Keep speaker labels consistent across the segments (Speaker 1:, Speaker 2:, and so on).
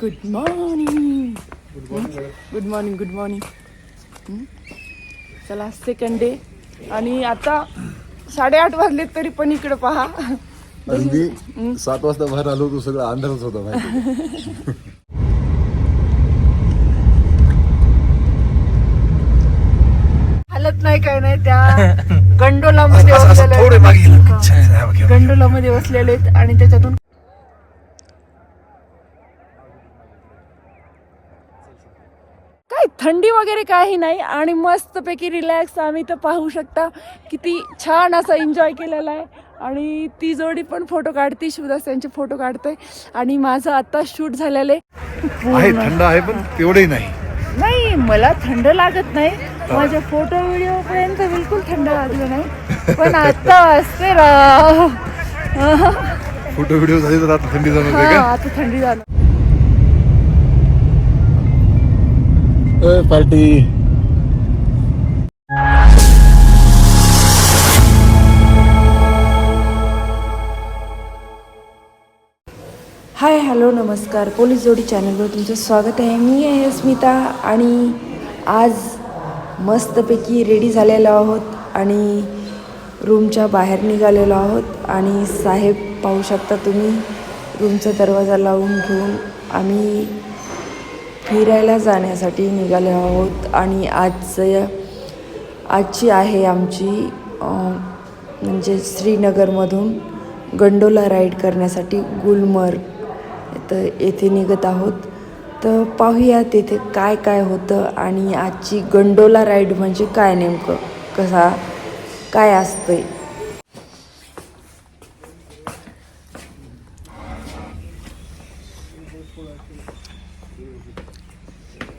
Speaker 1: Good morning good morning good morning चला second day आणि आता साडेआठ वाजले तरी पण इकडे पहा.
Speaker 2: मी सात वाजता बाहेर आलो होतो सगळं अंधारच होता माहिती
Speaker 1: हालत नाही काय नाही. त्या गंडोलामध्ये बसलेले आहेत. गंडोलामध्ये बसलेले आहेत आणि त्याच्यातून थंडी वगैरे काही नाही आणि मस्तपैकी रिलॅक्स आम्ही तर पाहू शकता किती छान असा एन्जॉय केलेला आहे. आणि ती जोडी पण फोटो काढते शिवदास त्यांचे फोटो काढतोय. आणि माझं आता शूट झालेलं आहे.
Speaker 2: थंड आहे पण तेवढंही नाही.
Speaker 1: नाही मला थंड लागत नाही. माझ्या फोटो व्हिडिओ पर्यंत बिलकुल थंड लागलं नाही. पण आता असते राव
Speaker 2: फोटो व्हिडिओ झाले तर आता थंडी जाणार
Speaker 1: आता थंडी झालं
Speaker 2: पार्टी.
Speaker 1: हाय हॅलो नमस्कार. पोलीस जोडी चॅनलवर तुमचं स्वागत आहे. मी आहे स्मिता आणि आज मस्तपैकी रेडी झालेलो आहोत आणि रूमच्या बाहेर निघालेलो आहोत. आणि साहेब पाहू शकता तुम्ही रूमचा दरवाजा लावून घेऊन आम्ही फिरायला जाण्यासाठी निघाले आहोत आणि आजचं आजची आहे आमची म्हणजे श्रीनगरमधून गंडोला राईड करण्यासाठी गुलमर्ग. तर येथे निघत आहोत. तर पाहूया तेथे काय काय होतं आणि आजची गंडोला राईड म्हणजे काय नेमकं? कसा काय असतंय?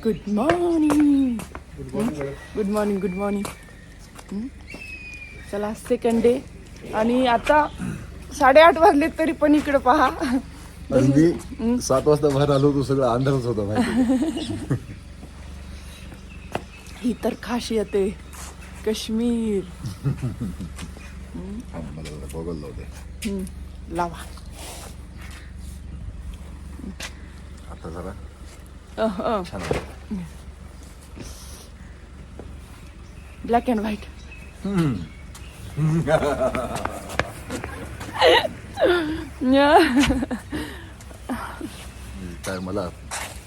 Speaker 1: Good morning good morning good morning चला सेकंड डे आणि आता साडेआठ वाजले तरी पण इकडे पहा.
Speaker 2: मी सात वाजता बाहेर आलो होतो सगळं अंधारच होता माहिती
Speaker 1: ही तर खासियत आहे. काश्मीर. हम्म, लावा.
Speaker 2: आता जरा छान वाटतं.
Speaker 1: ब्लॅक अँड व्हाईट
Speaker 2: काय मला?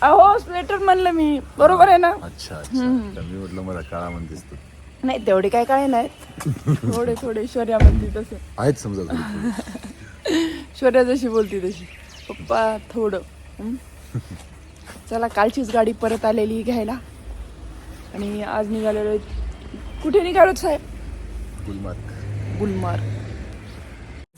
Speaker 1: अहो स्वेटर म्हणलं मी. बरोबर आहे ना?
Speaker 2: अच्छा मी म्हटलं मला काळा म्हणतेस तू.
Speaker 1: नाही तेवढे काय काय नाहीत. थोडे थोडे शौर्या म्हणते तसे.
Speaker 2: आहेत समजा थोडी थोडी.
Speaker 1: शौर्या जशी बोलती तशी. पप्पा थोडं. हं? चला कालचीच गाडी परत आलेली घ्यायला. आणि आज निघालेलो. कुठे निघालो साहेब?
Speaker 2: गुलमार्ग.
Speaker 1: गुलमार्ग.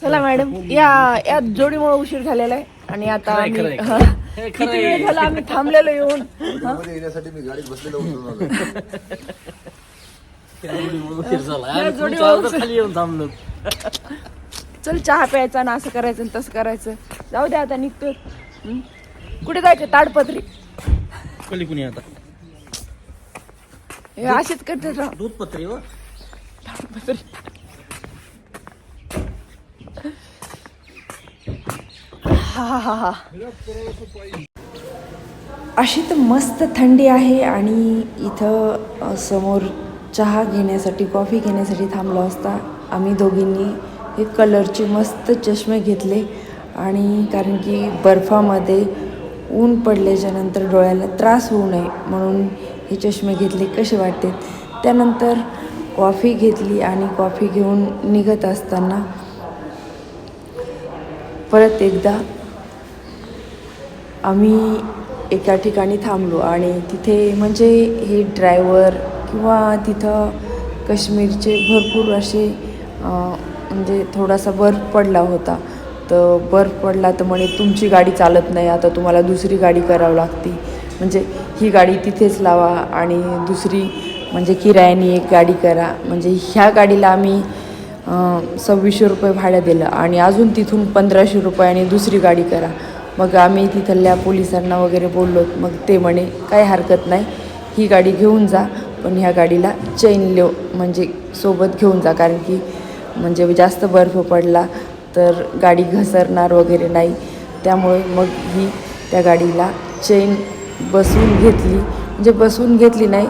Speaker 1: चला मॅडम या या जोडीमुळे उशीर झालेला आहे. आणि आता आम्ही किती वेळ झाला? आम्ही थांबलेलो येऊन.
Speaker 2: मध्ये येण्यासाठी मी गाडीत बसलेलो होतो
Speaker 1: चल चहा प्यायचा ना असं करायचं आणि तसं करायचं. जाऊ दे आता निघतो? कुठे जायचं? ताडपत्री.
Speaker 3: कली कुणी आता?
Speaker 1: हे करते राव.
Speaker 3: दूध पत्री हो.
Speaker 1: ताडपत्री हा हा हा हा. अशी तर मस्त थंडी आहे आणि इथं अ, समोर चहा घेण्यासाठी कॉफी घेण्यासाठी थांबलो असता आम्ही दोघींनी हे कलरचे मस्त चष्मे घेतले आणि कारण की बर्फामध्ये ऊन पडल्याच्या नंतर डोळ्याला त्रास होऊ नये म्हणून हे चष्मे घेतले कसे वाटते? त्यानंतर कॉफी घेतली आणि कॉफी घेऊन निघत असताना परत एकदा आम्ही एका ठिकाणी थांबलो आणि तिथे म्हणजे हे ड्रायव्हर किंवा तिथं काश्मीरचे भरपूर असे म्हणजे थोडासा बर्फ पडला होता. तर बर्फ पडला तर म्हणे तुमची गाडी चालत नाही आता तुम्हाला दुसरी गाडी करावी लागते. म्हणजे ही गाडी तिथेच लावा आणि दुसरी म्हणजे किरायाने एक गाडी करा. म्हणजे ह्या गाडीला आम्ही सव्वीसशे रुपये भाडं दिलं आणि अजून तिथून पंधराशे रुपयाने दुसरी गाडी करा. मग आम्ही तिथल्या पोलिसांना वगैरे बोललो मग ते म्हणे काही हरकत नाही ही गाडी घेऊन जा पण ह्या गाडीला चैन लेव म्हणजे सोबत घेऊन जा कारण की म्हणजे जास्त बर्फ पडला तर गाडी घसरणार वगैरे नाही. त्यामुळे मग ही त्या गाडीला चेन बसवून घेतली. म्हणजे बसवून घेतली नाही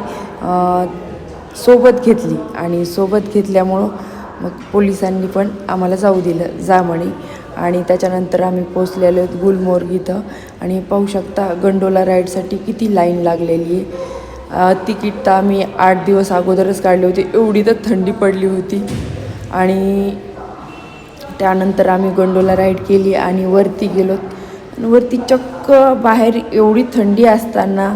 Speaker 1: सोबत घेतली. आणि सोबत घेतल्यामुळं मग पोलिसांनी पण आम्हाला जाऊ दिलं जा म्हणे. आणि त्याच्यानंतर आम्ही पोचलेलो आहेत गुलमोर्ग इथं. आणि पाहू शकता गंडोला राईडसाठी किती लाईन लागलेली आहे. तिकीट तर आम्ही आठ दिवस अगोदरच काढले होते. एवढी तर थंडी पडली होती. आणि त्यानंतर आम्ही गंडोला राईड केली आणि वरती गेलो. वरती चक्क बाहेर एवढी थंडी असताना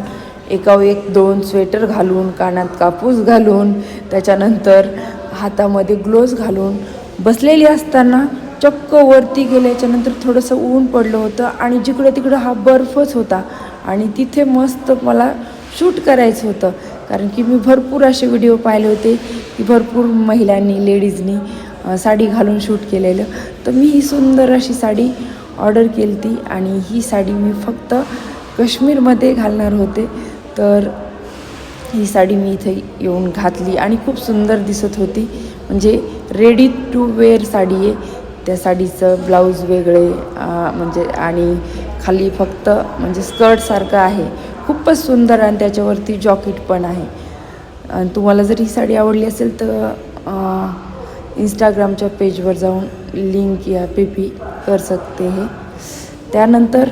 Speaker 1: एकावर एक दोन स्वेटर घालून कानात कापूस घालून त्याच्यानंतर हातामध्ये ग्लोव्ज घालून बसलेली असताना चक्क वरती गेल्याच्यानंतर थोडंसं ऊन पडलं होतं आणि जिकडं तिकडं हा बर्फच होता आणि तिथे मस्त मला शूट करायचं होतं. कारण की मी भरपूर असे व्हिडिओ पाहिले होते की भरपूर महिलांनी लेडीजनी साडी घालून शूट केलेलं. तर मी ही सुंदर अशी साडी ऑर्डर केली ती आणि ही साडी मी फक्त काश्मीरमध्ये घालणार होते. तर ही साडी मी इथे येऊन घातली आणि खूप सुंदर दिसत होती. म्हणजे रेडी टू वेअर साडी आहे. त्या साडीचं ब्लाऊज वेगळे म्हणजे आणि खाली फक्त म्हणजे स्कर्टसारखं आहे. खूपच सुंदर आणि त्याच्यावरती जॉकेट पण आहे. आणि तुम्हाला जर ही साडी आवडली असेल तर इंस्टाग्रामच्या पेजवर जाऊन लिंक या पे पी कर सकते हे. त्यानंतर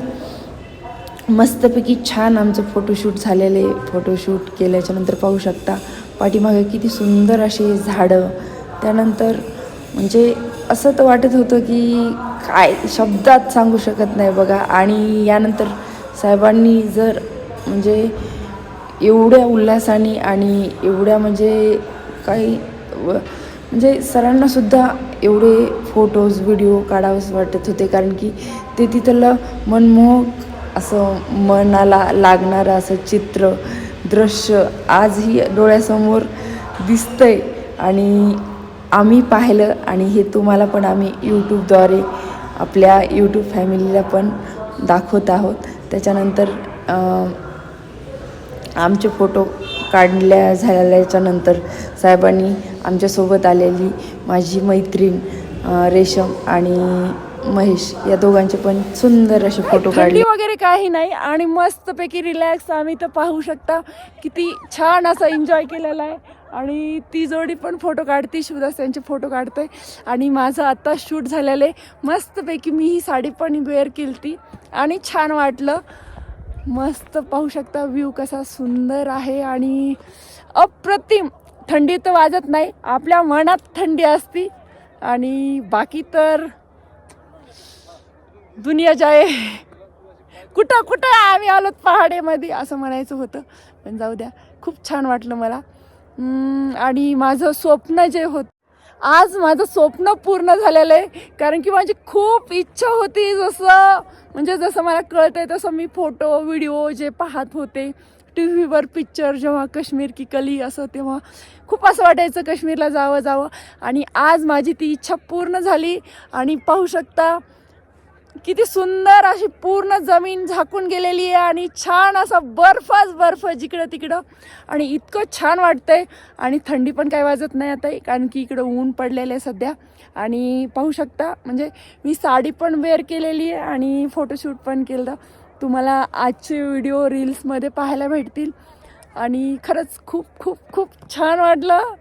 Speaker 1: मस्तपैकी छान आमचं फोटोशूट झालेले फोटोशूट केल्याच्यानंतर पाहू शकता पाठीमागे किती सुंदर असे झाडं. त्यानंतर म्हणजे असं तर वाटत होतं की काय शब्दात सांगू शकत नाही बघा. आणि यानंतर साहेबांनी जर म्हणजे एवढ्या उल्हासाने आणि एवढ्या म्हणजे काही म्हणजे सरांनासुद्धा एवढे फोटोज व्हिडिओ काढावेच वाटत होते. कारण की ते तिथलं मनमोहक असं मनाला लागणारं असं चित्र दृश्य आजही डोळ्यासमोर दिसतंय. आणि आम्ही पाहिलं आणि हे तुम्हाला पण आम्ही यूट्यूबद्वारे आपल्या यूट्यूब फॅमिलीला पण दाखवत आहोत. त्याच्यानंतर आमचे फोटो काढल्या झाल्याच्यानंतर साहेबांनी आमच्यासोबत आलेली माझी मैत्रीण रेशम आणि महेश या दोघांचे पण सुंदर असे फोटो काढले.
Speaker 4: वगैरे काही नाही आणि मस्तपैकी रिलॅक्स आम्ही तर पाहू शकता. किती छान असा एन्जॉय केलेला आहे. आणि ती जोडी पण फोटो काढते शिवदास त्यांचे फोटो काढते. आणि माझं आता शूट झालेलं आहे. मस्तपैकी मी ही साडी पण वेअर केली ती आणि छान वाटलं. मस्त पाहू शकता व्ह्यू कसा सुंदर आहे आणि अप्रतिम थंडी तर वाजत नाही आपल्या मनात थंडी असती. आणि बाकी तर दुनिया जाय. कुठं कुठं आम्ही आलो पहाडेमध्ये असं म्हणायचं होतं. पण जाऊ द्या खूप छान वाटलं मला. आणि माझं स्वप्न जे होत आज माझं स्वप्न पूर्ण झालेलं आहे. कारण की माझी खूप इच्छा होती जसं म्हणजे जसं मला कळतंय तसं मी फोटो व्हिडिओ जे पाहत होते टी व्हीवर पिक्चर जेव्हा काश्मीर की कली असं तेव्हा खूप असं वाटायचं काश्मीरला जावं जावं. आणि आज माझी ती इच्छा पूर्ण झाली. आणि पाहू शकता किती सुंदर अशी पूर्ण जमीन झाकून गेलेली आहे आणि छान असा बर्फच बर्फ जिकडं तिकडं. आणि इतकं छान वाटतंय. आणि थंडी पण काही वाजत नाही आता कारण की इकडं ऊन पडलेलं आहे सध्या. आणि पाहू शकता म्हणजे मी साडी पण वेअर केलेली आहे आणि फोटोशूट पण केलं तुम्हाला आजचे व्हिडिओ रील्समध्ये पाहायला भेटतील. आणि खरंच खूप खूप खूप छान वाटलं.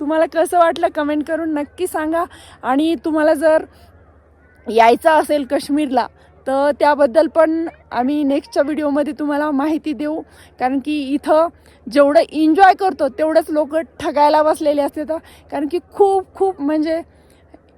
Speaker 4: तुम्हाला कसं वाटलं कमेंट करून नक्की सांगा. आणि तुम्हाला जर यायचं असेल काश्मीरला तर त्याबद्दल पण आम्ही नेक्स्टच्या व्हिडिओमध्ये तुम्हाला माहिती देऊ. कारण की इथं जेवढं एन्जॉय करतो तेवढंच लोक ठगायला बसलेले असते तर कारण की खूप खूप म्हणजे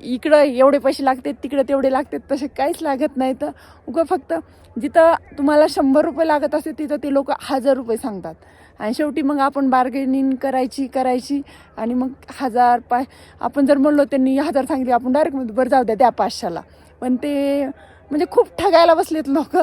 Speaker 4: इकडं एवढे पैसे लागतात तिकडे तेवढे लागतात तसे काहीच लागत नाही तर उगं फक्त जिथं तुम्हाला शंभर रुपये लागत असते तिथं ते लोक हजार रुपये सांगतात. आणि शेवटी मग आपण बार्गेनिंग करायची करायची. आणि मग हजार पाय आपण जर म्हणलो त्यांनी हजार सांगितले आपण डायरेक्ट बरं जाऊ द्या त्या पाचशेला. पण ते म्हणजे खूप ठगायला बसलेत लोक.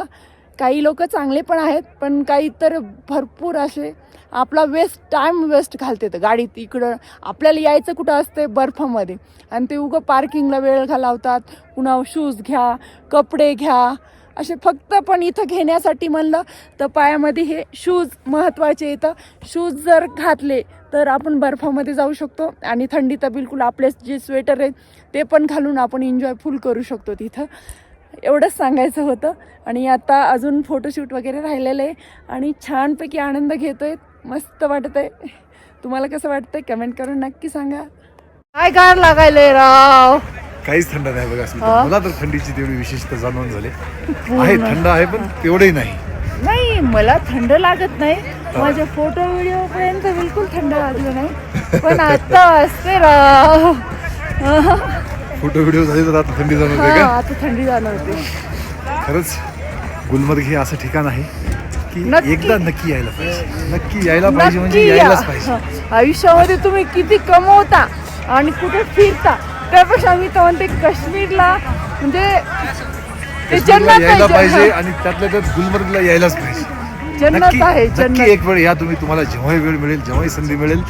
Speaker 4: काही लोक चांगले पण आहेत पण काही तर भरपूर असे आपला वेस्ट टाईम वेस्ट घालतात. गाडीत इकडं आपल्याला यायचं कुठं असते बर्फामध्ये. आणि ते उगं पार्किंगला वेळ घालवतात. पुन्हा शूज घ्या कपडे घ्या. असे फक्त पण इथं घेण्यासाठी म्हणलं तर पायामध्ये हे शूज महत्त्वाचे इथं शूज जर घातले तर आपण बर्फामध्ये जाऊ शकतो आणि थंडी तर बिलकुल आपले जे स्वेटर आहेत ते पण घालून आपण एन्जॉय फुल करू शकतो तिथं. एवढंच सांगायचं होतं. आणि आता अजून फोटोशूट वगैरे राहिलेलं आहे आणि छानपैकी आनंद घेतोय. मस्त वाटत आहे तुम्हाला कसं वाटतंय? कमेंट करून नक्की सांगा. काय गार लागायलंय राव?
Speaker 2: काहीच थंड नाही बघा मला तर थंडीची तेवढी विशेषता जाणवून झाली. आहे थंड आहे पण तेवढंही नाही.
Speaker 4: नाही मला थंड लागत नाही. माझ्या फोटो व्हिडिओ पर्यंत बिलकुल थंड लागलं नाही. पण आता असते राव
Speaker 2: फोटो व्हिडिओ झाले तर आता थंडी जाणवते
Speaker 4: हा
Speaker 2: का?
Speaker 4: आता थंडी जाणवते.
Speaker 2: खरंच गुलमर्ग हे असं ठिकाण आहे की
Speaker 4: नक्की.
Speaker 2: एकदा नक्की यायला पाहिजे. नक्की यायला पाहिजे म्हणजे
Speaker 4: नक्की या.
Speaker 2: यायलाच पाहिजे.
Speaker 4: आयुष्यामध्ये तुम्ही किती कमवता आणि कुठे फिरता त्यापेक्षा मी तर म्हणते काश्मीरला म्हणजे ते जन्नत
Speaker 2: यायला पाहिजे. आणि त्यातल्या त्यात गुलमर्गला यायलाच पाहिजे.
Speaker 4: जन्नत आहे
Speaker 2: नक्की
Speaker 4: जन्नत
Speaker 2: एक वेळ या तुम्ही तुम्हाला जेव्हाही वेळ मिळेल जेव्हाही संधी मिळेल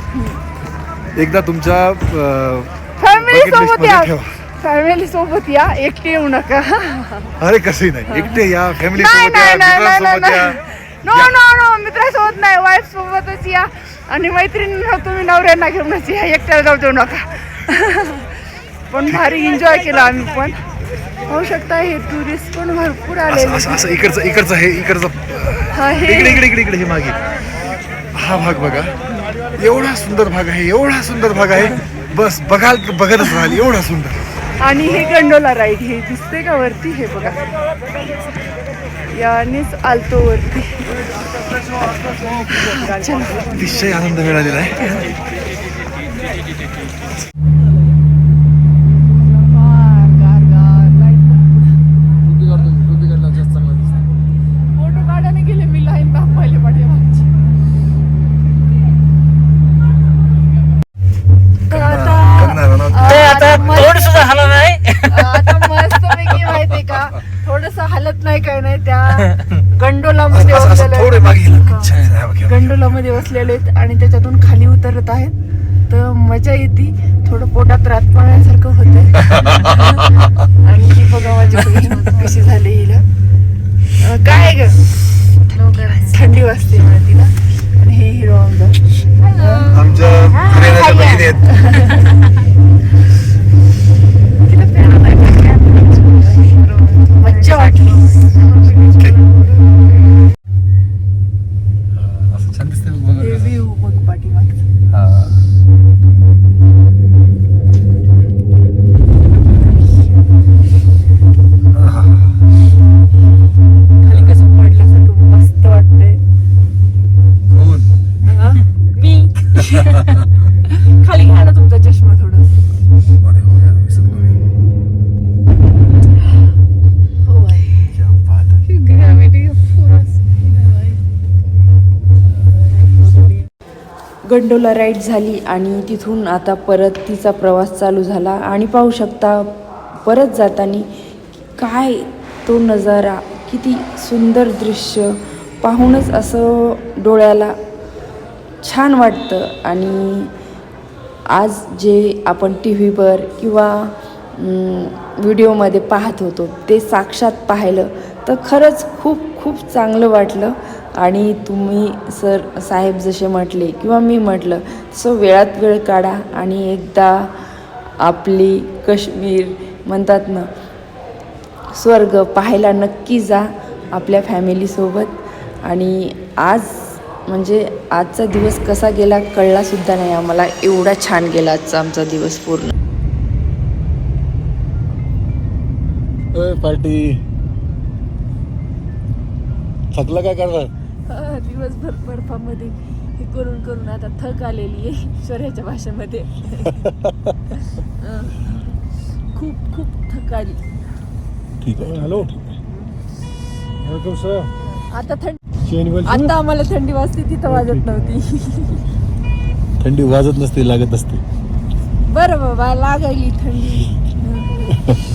Speaker 2: एकदा तुमच्या अं,
Speaker 4: फॅमिली
Speaker 2: bucket list
Speaker 4: सोबत
Speaker 2: मध्ये
Speaker 4: या.
Speaker 2: ठेवा.
Speaker 4: फॅमिली सोबत या एकटे येऊ नका.
Speaker 2: अरे कसंही नाही. एकटे या फॅमिली
Speaker 4: नाही
Speaker 2: सोबत या
Speaker 4: नाही नाही नाही
Speaker 2: मित्रांसोबत
Speaker 4: नाही
Speaker 2: या.
Speaker 4: नो नो नो मित्रासोबत नाही वाईफ सोबतच या. आणि मैत्रिणी तुम्ही नवऱ्यांना घेऊनच या. एकट्याला जाऊ देऊ नका. पण भारी एन्जॉय केला आम्ही पण. पाहू शकता हे टुरिस्ट पण भरपूर आलेले
Speaker 2: असं असं इकडचं इकडचं हे इकडचं
Speaker 4: हा, हे-
Speaker 2: इकडे इकडे इकडे इकडे हे मागे. हा भाग बघा. एवढा सुंदर भाग आहे एवढा सुंदर भाग आहे. बस बघाल बघतच राहाल एवढा सुंदर.
Speaker 4: आणि हे गंडोला राईड हे दिसते का वरती? हे बघा. यानेच आलतो वरती. चल.
Speaker 2: अतिशय आनंद मिळालेला आहे.
Speaker 3: नाही
Speaker 4: काय नाही त्या गंडोलामध्ये बसलेले. गंडोलामध्ये बसलेले आहेत आणि त्याच्यातून खाली उतरत आहेत. तर मजा येते. थोडं पोटात रात पाण्यासारखं होतंय. आणि ती बघा माझी कशी झाली हिला. काय ग? थंडी वाजते मला तिला. आणि हे हिरो आमचा.
Speaker 2: आमच्या
Speaker 1: गंडोला राईड झाली आणि तिथून आता परत तिचा प्रवास चालू झाला. आणि पाहू शकता परत जाताना काय तो नजारा किती सुंदर दृश्य. पाहूनच असं डोळ्याला छान वाटतं. आणि आज जे आपण टी व्हीवर किंवा व्हिडिओमध्ये पाहत होतो ते साक्षात पाहिलं तर खरंच खूप खूप चांगलं वाटलं. आणि तुम्ही सर साहेब जसे म्हटले किंवा मी म्हटलं तसं वेळात वेळ काढा आणि एकदा आपली काश्मीर म्हणतात ना स्वर्ग पाहायला नक्की जा आपल्या फॅमिलीसोबत आणि आज म्हणजे आजचा दिवस कसा गेला कळलासुद्धा नाही आम्हाला. एवढा छान गेला आजचा आमचा दिवस पूर्ण.
Speaker 2: पार्टी. थकला काय करणार?
Speaker 4: दिवसभर बर्फामध्ये हे करून करून आता थक आलेली आहे ईश्वराच्या भाषेमध्ये. खूप खूप थक आली.
Speaker 2: ठीक आहे
Speaker 5: हॅलो. वेलकम सर
Speaker 4: आता थंडी आता आम्हाला थंडी वाजते तिथं वाजत नव्हती.
Speaker 2: थंडी वाजत नसते लागत नसते
Speaker 4: बरं बाबा लागायली थंडी.